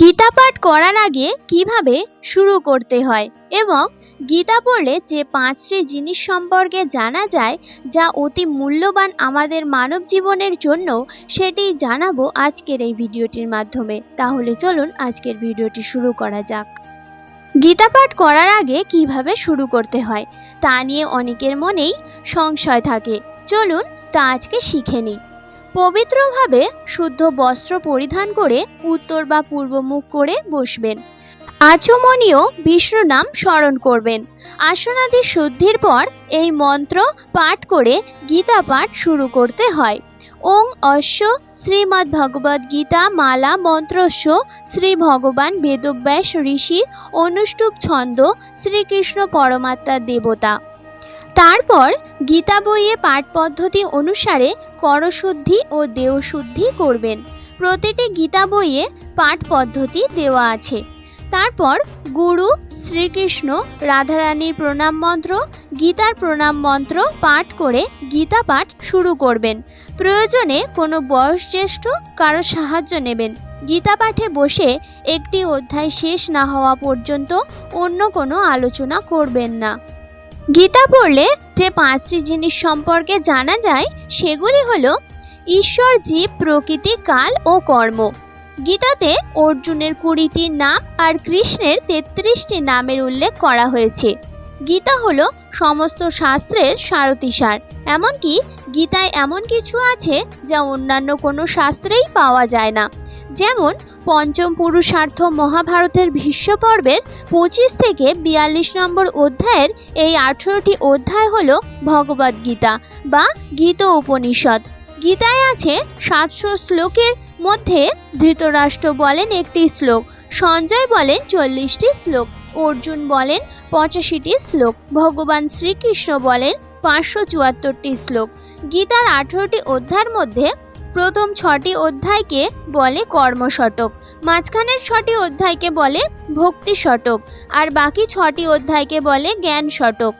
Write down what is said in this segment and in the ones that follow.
গীতা পাঠ করার আগে কীভাবে শুরু করতে হয় এবং গীতা পড়লে যে পাঁচটি জিনিস সম্পর্কে জানা যায় যা অতি মূল্যবান আমাদের মানব জীবনের জন্য, সেটি জানাব আজকের এই ভিডিওটির মাধ্যমে। তাহলে চলুন আজকের ভিডিওটি শুরু করা যাক। গীতা পাঠ করার আগে কীভাবে শুরু করতে হয়, তা নিয়ে অনেকের মনেই সংশয় থাকে। চলুন তা আজকে শিখে নিই। পবিত্রভাবে শুদ্ধ বস্ত্র পরিধান করে উত্তর বা পূর্ব মুখ করে বসবেন। আচমনীয় বিষ্ণু নাম স্মরণ করবেন। আসনাদি শুদ্ধির পর এই মন্ত্র পাঠ করে গীতা পাঠ শুরু করতে হয়। ওং অশ্ব শ্রীমদ্ ভগবদ্ গীতা মালা মন্ত্রস্য শ্রী ভগবান বেদব্যাস ঋষি অনুষ্টুপ ছন্দ শ্রীকৃষ্ণ পরমাত্মা দেবতা। তারপর গীতা বইয়ে পাঠ পদ্ধতি অনুসারে করশুদ্ধি ও দেহশুদ্ধি করবেন। প্রতিটি গীতা বইয়ে পাঠ পদ্ধতি দেওয়া আছে। তারপর গুরু, শ্রীকৃষ্ণ, রাধারানীর প্রণাম মন্ত্র, গীতার প্রণাম মন্ত্র পাঠ করে গীতা পাঠ শুরু করবেন। প্রয়োজনে কোনো বয়োজ্যেষ্ঠ কারও সাহায্য নেবেন। গীতা পাঠে বসে একটি অধ্যায় শেষ না হওয়া পর্যন্ত অন্য কোনো আলোচনা করবেন না। গীতা পড়লে যে পাঁচটি জিনিস সম্পর্কে জানা যায়, সেগুলি হল ঈশ্বর জীব, প্রকৃতি, কাল ও কর্ম। গীতাতে অর্জুনের কুড়িটি নাম আর কৃষ্ণের তেত্রিশটি নামের উল্লেখ করা হয়েছে। গীতা হলো সমস্ত শাস্ত্রের সারতিসার এমনকি গীতায় এমন কিছু আছে যা অন্যান্য কোনো শাস্ত্রেই পাওয়া যায় না। যেমন পঞ্চম পুরুষার্থ মহাভারতের ভীষ্ম পর্বের পঁচিশ থেকে বিয়াল্লিশ নম্বর অধ্যায়ের এই আঠেরোটি অধ্যায় হল ভগবদ্গীতা বা গীত উপনিষদ। গীতায় আছে সাতশো শ্লোকের মধ্যে ধৃতরাষ্ট্র বলেন একটি শ্লোক, সঞ্জয় বলেন চল্লিশটি শ্লোক, অর্জুন বলেন পঁচাশিটি শ্লোক, ভগবান শ্রীকৃষ্ণ বলেন পাঁচশো চুয়াত্তরটি শ্লোক। গীতার আঠেরোটি অধ্যায়ের মধ্যে প্রথম ছটি অধ্যায়কে বলে কর্মশটক মাঝখানের ছটি অধ্যায়কে বলে ভক্তি শটক আর বাকি ছটি অধ্যায়কে বলে জ্ঞান শটক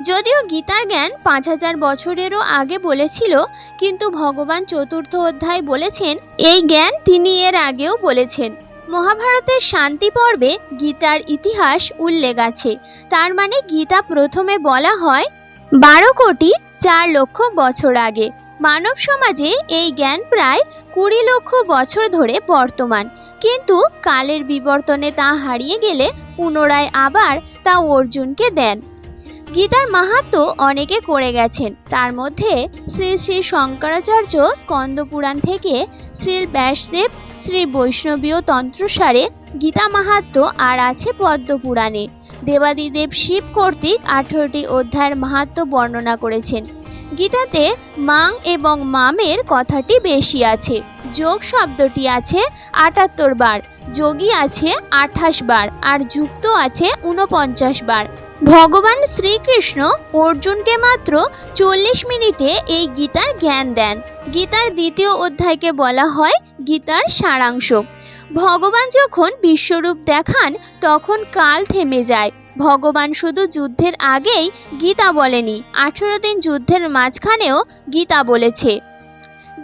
যদিও গীতার জ্ঞান পাঁচ হাজার বছরেরও আগে বলেছিল, কিন্তু ভগবান চতুর্থ অধ্যায় বলেছেন, এই জ্ঞান তিনি এর আগেও বলেছেন। মহাভারতের শান্তি পর্বে গীতার ইতিহাস উল্লেখ আছে। তার মানে গীতা প্রথমে বলা হয় বারো কোটি চার লক্ষ বছর আগে। মানব সমাজে এই জ্ঞান প্রায় কুড়ি লক্ষ বছর ধরে বর্তমান। কিন্তু কালের বিবর্তনে তা হারিয়ে গেলে পুনরায় আবার তা অর্জুনকে দেন। গীতার মাহাত্ম অনেকে করে গেছেন। তার মধ্যে শ্রী শ্রী শঙ্করাচার্য স্কন্দপুরাণ থেকে শ্রী ব্যাসদেব, শ্রী বৈষ্ণবীয় তন্ত্রসারে গীতা মাহাত্ম আর আছে পদ্মপুরাণে। দেবাদিদেব শিব কর্তৃক আঠেরোটি অধ্যায়ের মাহাত্ম বর্ণনা করেছেন। গীতাতে মাং এবং মামের কথাটি বেশি আছে। যোগ শব্দটি আছে আটাত্তর বার, যোগী আছে আঠাশ বার, আর যুক্ত আছে উনপঞ্চাশ বার। ভগবান শ্রীকৃষ্ণ অর্জুনকে মাত্র চল্লিশ মিনিটে এই গীতার জ্ঞান দেন। গীতার দ্বিতীয় অধ্যায়কে বলা হয় গীতার সারাংশ। ভগবান যখন বিশ্বরূপ দেখান, তখন কাল থেমে যায়। ভগবান শুধু যুদ্ধের আগেই গীতা বলেনি, আঠেরো দিন যুদ্ধের মাঝখানেও গীতা বলেছে।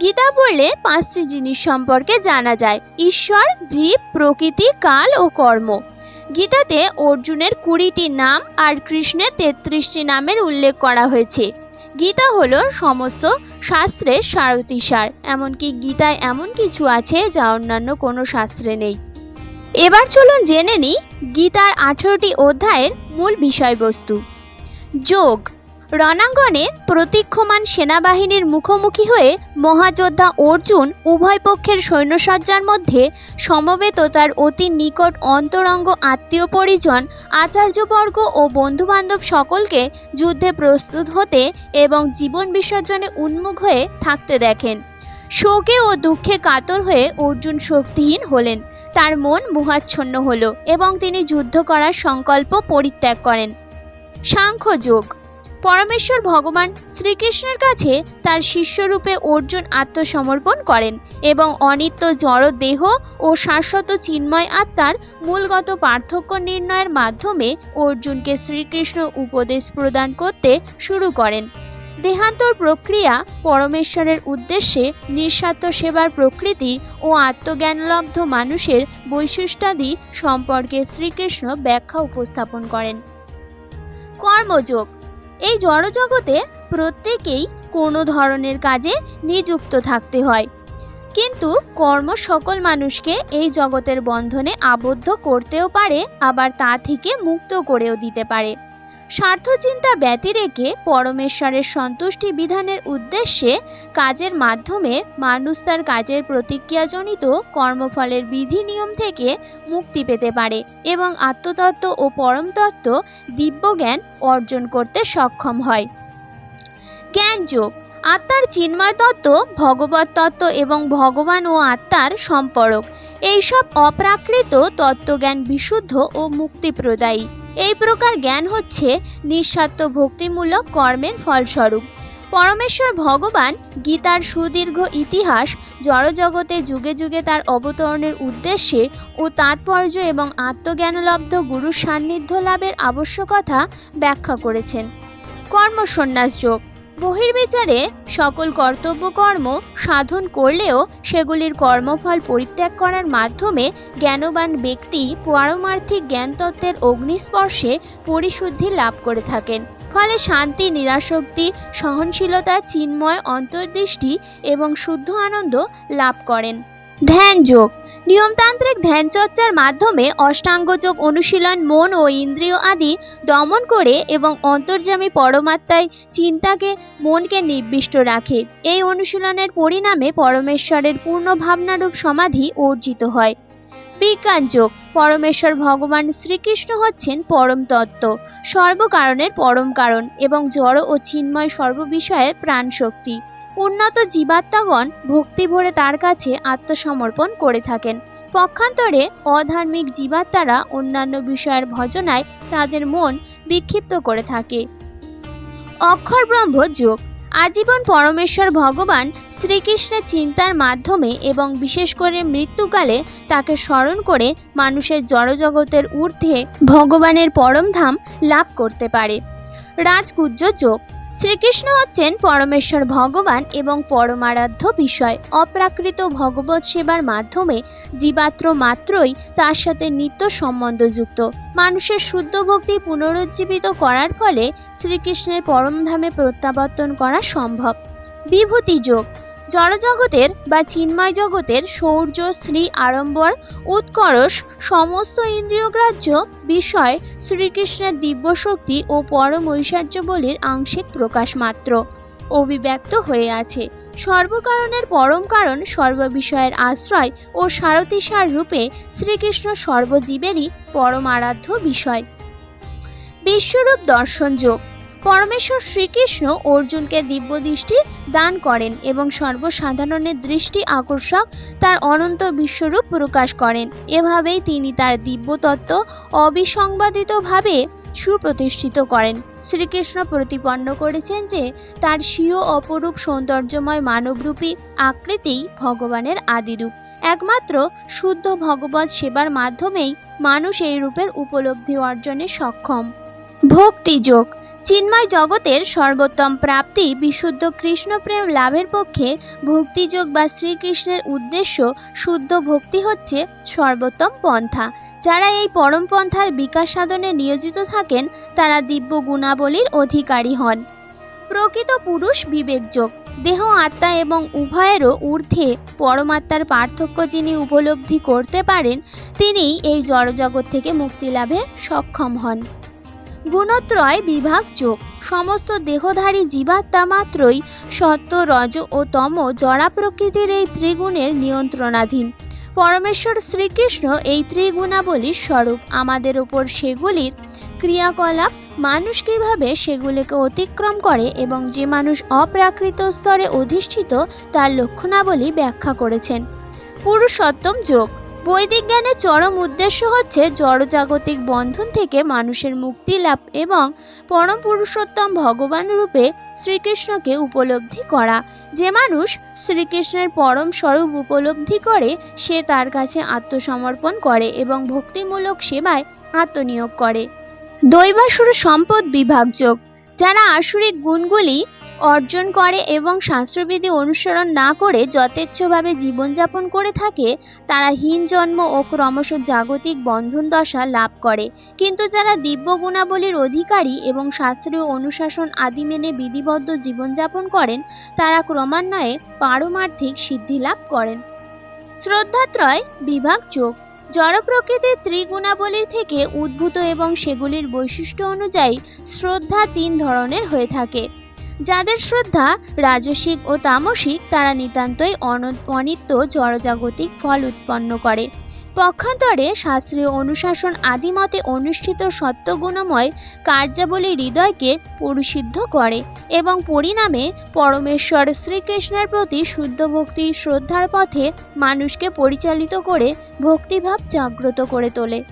গীতা বললে পাঁচটি জিনিস সম্পর্কে জানা যায়, ঈশ্বর, জীব, প্রকৃতি, কাল ও কর্ম। গীতাতে অর্জুনের কুড়িটি নাম আর কৃষ্ণের তেত্রিশটি নামের উল্লেখ করা হয়েছে। গীতা হলো সমস্ত শাস্ত্রের সারতিসার এমনকি গীতায় এমন কিছু আছে যা অন্যান্য কোনো শাস্ত্রে নেই। এবার চলুন জেনে নিই গীতার আঠেরোটি অধ্যায়ের মূল বিষয়বস্তু। যোগ। রণাঙ্গনে প্রতীক্ষমান সেনাবাহিনীর মুখোমুখি হয়ে মহাযোদ্ধা অর্জুন উভয় পক্ষের সৈন্যসজ্জার মধ্যে সমবেত তার অতি নিকট অন্তরঙ্গ আত্মীয় পরিজন, আচার্যবর্গ ও বন্ধুবান্ধব সকলকে যুদ্ধে প্রস্তুত হতে এবং জীবন বিসর্জনে উন্মুখ হয়ে থাকতে দেখেন। শোকে ও দুঃখে কাতর হয়ে অর্জুন শক্তিহীন হলেন। তার মন মোহাচ্ছন্ন হল এবং তিনি যুদ্ধ করার সংকল্প পরিত্যাগ করেন। সাংখ্যযোগ পরমেশ্বর ভগবান শ্রীকৃষ্ণের কাছে তার শিষ্যরূপে অর্জুন আত্মসমর্পণ করেন এবং অনিত্য জড় দেহ ও শাশ্বত চিন্ময় আত্মার মূলগত পার্থক্য নির্ণয়ের মাধ্যমে অর্জুনকে শ্রীকৃষ্ণ উপদেশ প্রদান করতে শুরু করেন। দেহান্তর প্রক্রিয়া পরমেশ্বরের উদ্দেশ্যে নিঃস্বার্থ সেবার প্রকৃতি ও আত্মজ্ঞানলব্ধ মানুষের বৈশিষ্ট্যাদি সম্পর্কে শ্রীকৃষ্ণ ব্যাখ্যা উপস্থাপন করেন। কর্মযোগ। এই জড়জগতে প্রত্যেকেই কোনো ধরনের কাজে নিযুক্ত থাকতে হয়। কিন্তু কর্ম সকল মানুষকে এই জগতের বন্ধনে আবদ্ধ করতেও পারে, আবার তা থেকে মুক্ত করেও দিতে পারে। স্বার্থচিন্তা ব্যতিরেকে পরমেশ্বরের সন্তুষ্টি বিধানের উদ্দেশ্যে কাজের মাধ্যমে মানুষ তার কাজের প্রতিক্রিয়াজনিত কর্মফলের বিধি নিয়ম থেকে মুক্তি পেতে পারে এবং আত্মতত্ত্ব ও পরমতত্ত্ব দিব্যজ্ঞান অর্জন করতে সক্ষম হয়। জ্ঞানযোগ, আত্মার চিন্ময় তত্ত্ব, ভগবত তত্ত্ব এবং ভগবান ও আত্মার সম্পর্ক। এইসব অপ্রাকৃত তত্ত্বজ্ঞান বিশুদ্ধ ও মুক্তিপ্রদায়ী। এই প্রকার জ্ঞান হচ্ছে নিঃস্বার্থ ভক্তিমূলক কর্মের ফলস্বরূপ। পরমেশ্বর ভগবান গীতার সুদীর্ঘ ইতিহাস জড়জগতে যুগে যুগে তার অবতরণের উদ্দেশ্যে ও তাৎপর্য এবং আত্মজ্ঞানলব্ধ গুরুর সান্নিধ্য লাভের আবশ্যকতা ব্যাখ্যা করেছেন। কর্মসন্ন্যাস যোগ। বহির্বিচারে সকল কর্তব্য কর্ম সাধন করলেও সেগুলির কর্মফল পরিত্যাগ করার মাধ্যমে জ্ঞানবান ব্যক্তি পারমার্থিক জ্ঞানতত্ত্বের অগ্নিস্পর্শে পরিশুদ্ধি লাভ করে থাকেন। ফলে শান্তি নিরাসক্তি সহনশীলতা, চিন্ময়, অন্তর্দৃষ্টি এবং শুদ্ধ আনন্দ লাভ করেন। ধ্যান যোগ। নিয়মতান্ত্রিক ধ্যান চর্চার মাধ্যমে অষ্টাঙ্গযোগ অনুশীলন, মন ও ইন্দ্রিয় আদি দমন করে এবং অন্তর্যামী পরমাত্মায় চিন্তাকে, মনকে নির্বিষ্ট রাখে। এই অনুশীলনের পরিণামে পরমেশ্বরের পূর্ণ ভাবনারূপ সমাধি অর্জিত হয়। বিজ্ঞান যোগ। পরমেশ্বর ভগবান শ্রীকৃষ্ণ হচ্ছেন পরম তত্ত্ব, সর্বকারণের পরম কারণ এবং জড় ও চিন্ময় সর্ববিষয়ের প্রাণশক্তি। উন্নত জীবাত্মাগণ ভক্তি ভরে তার কাছে আত্মসমর্পণ করে থাকেন। পক্ষান্তরে অধার্মিক জীবাত্মারা অন্যান্য বিষয়ের ভজনায় তাদের মন বিক্ষিপ্ত করে থাকে। অক্ষর ব্রহ্ম যোগ। আজীবন পরমেশ্বর ভগবান শ্রীকৃষ্ণের চিন্তার মাধ্যমে এবং বিশেষ করে মৃত্যুকালে তাকে স্মরণ করে মানুষের জড়জগতের ঊর্ধ্বে ভগবানের পরমধাম লাভ করতে পারে। রাজগুজ্জ যোগ। শ্রীকৃষ্ণ হচ্ছেন পরমেশ্বর ভগবান এবং পরমারাধ্য বিষয়। অপ্রাকৃত ভগবত সেবার মাধ্যমে জীবাত্র মাত্রই তার সাথে নিত্য সম্বন্ধযুক্ত মানুষের শুদ্ধ ভক্তি পুনরুজ্জীবিত করার ফলে শ্রীকৃষ্ণের পরমধামে প্রত্যাবর্তন করা সম্ভব। বিভূতি যোগ। জড়জগতের বা চিন্ময় জগতের শৌর্য শ্রী আড়ম্বর উৎকর্ষ সমস্ত ইন্দ্রিয়গ্রাহ্য বিষয় শ্রীকৃষ্ণের দিব্যশক্তি ও পরম ঐশ্বর্য বলির আংশিক প্রকাশ মাত্র। অভিব্যক্ত হয়ে আছে। সর্বকারণের পরম কারণ সর্ববিষয়ের আশ্রয় ও সারথিসার রূপে শ্রীকৃষ্ণ সর্বজীবেরই পরম আরাধ্য বিষয়। বিশ্বরূপ দর্শন যোগ পরমেশ্বর শ্রীকৃষ্ণ অর্জুনকে দিব্য দৃষ্টি দান করেন এবং সর্বসাধারণের দৃষ্টি আকর্ষক তার অনন্ত বিশ্বরূপ প্রকাশ করেন। এভাবেই তিনি তার দিব্যতত্ত্ব অবিসংবাদিতভাবে সুপ্রতিষ্ঠিত করেন। শ্রীকৃষ্ণ প্রতিপন্ন করেছেন যে তার স্বীয় অপরূপ সৌন্দর্যময় মানবরূপী আকৃতিই ভগবানের আদিরূপ। একমাত্র শুদ্ধ ভগবত সেবার মাধ্যমেই মানুষ এই রূপের উপলব্ধি অর্জনে সক্ষম। ভক্তিযোগ চিন্ময় জগতের সর্বোত্তম প্রাপ্তি, বিশুদ্ধ কৃষ্ণপ্রেম লাভের পক্ষে ভক্তিযোগ বা শ্রীকৃষ্ণের উদ্দেশ্য শুদ্ধ ভক্তি হচ্ছে সর্বোত্তম পন্থা। যারা এই পরম পন্থার বিকাশ সাধনে নিয়োজিত থাকেন, তারা দিব্য গুণাবলীর অধিকারী হন। প্রকৃত পুরুষ বিবেকযোগ। দেহ, আত্মা এবং উভয়েরও ঊর্ধ্বে পরমাত্মার পার্থক্য যিনি উপলব্ধি করতে পারেন, তিনিই এই জড়জগৎ থেকে মুক্তি লাভে সক্ষম হন। গুণত্রয় বিভাগ যোগ। সমস্ত দেহধারী জীবাত্মা মাত্রই সত্য, রজ ও তম জড়া প্রকৃতির এই ত্রিগুণের নিয়ন্ত্রণাধীন। পরমেশ্বর শ্রীকৃষ্ণ এই ত্রিগুণাবলীর স্বরূপ। আমাদের ওপর সেগুলির ক্রিয়াকলাপ, মানুষ কীভাবে সেগুলিকে অতিক্রম করে এবং যে মানুষ অপ্রাকৃত স্তরে অধিষ্ঠিত, তার লক্ষণাবলী ব্যাখ্যা করেছেন। পুরুষোত্তম যোগ। বৈদিক জ্ঞানের চরম উদ্দেশ্য হচ্ছে জড়জাগতিক বন্ধন থেকে মানুষের মুক্তি লাভ এবং পরম পুরুষোত্তম ভগবান রূপে শ্রীকৃষ্ণকে উপলব্ধি করা। যে মানুষ শ্রীকৃষ্ণের পরম স্বরূপ উপলব্ধি করে, সে তার কাছে আত্মসমর্পণ করে এবং ভক্তিমূলক সেবায় আত্মনিয়োগ করে। দৈবাসুর সম্পদ বিভাগযোগ যারা আসুরিক গুণগুলি অর্জন করে এবং শাস্ত্রবিধি অনুসরণ না করে যথেচ্ছভাবে জীবনযাপন করে থাকে, তারা হীন জন্ম ও ক্রমশ জাগতিক বন্ধন দশা লাভ করে। কিন্তু যারা দিব্য গুণাবলীর অধিকারী এবং শাস্ত্রীয় অনুশাসন আদি মেনে বিধিবদ্ধ জীবনযাপন করেন, তারা ক্রমান্বয়ে পারমার্থিক সিদ্ধি লাভ করেন। শ্রদ্ধাত্রয় বিভাগ যোগ। জড় প্রকৃতির ত্রিগুণাবলীর থেকে উদ্ভূত এবং সেগুলির বৈশিষ্ট্য অনুযায়ী শ্রদ্ধা তিন ধরনের হয়ে থাকে। যাদের শ্রদ্ধা রাজসিক ও তামসিক, তারা নিতান্তই অন- অনিত্য জড়জাগতিক ফল উৎপন্ন করে। পক্ষান্তরে শাস্ত্রীয় অনুশাসন আদিমতে অনুষ্ঠিত সত্যগুণময় কার্যাবলী হৃদয়কে পরিশুদ্ধ করে এবং পরিণামে পরমেশ্বর শ্রীকৃষ্ণের প্রতি শুদ্ধ ভক্তি শ্রদ্ধার পথে মানুষকে পরিচালিত করে ভক্তিভাব জাগ্রত করে তোলে।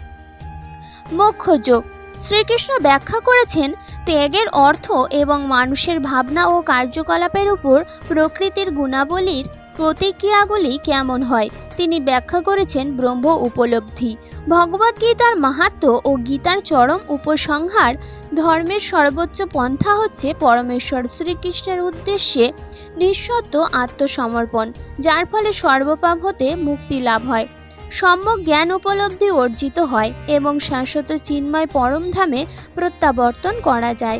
মোক্ষযোগ। শ্রীকৃষ্ণ ব্যাখ্যা করেছেন ত্যাগের অর্থ এবং মানুষের ভাবনা ও কার্যকলাপের উপর প্রকৃতির গুণাবলীর প্রতিক্রিয়াগুলি কেমন হয়, তিনি ব্যাখ্যা করেছেন ব্রহ্ম উপলব্ধি। ভগবদ্গীতার মাহাত্ম ও গীতার চরম উপসংহার ধর্মের সর্বোচ্চ পন্থা হচ্ছে পরমেশ্বর শ্রীকৃষ্ণের উদ্দেশ্যে নিঃশব্দ আত্মসমর্পণ, যার ফলে সর্বপাপ হতে মুক্তি লাভ হয়। সম্যক জ্ঞান উপলব্ধি অর্জিত হয় এবং শাশ্বত চিন্ময় পরমধামে প্রত্যাবর্তন করা যায়।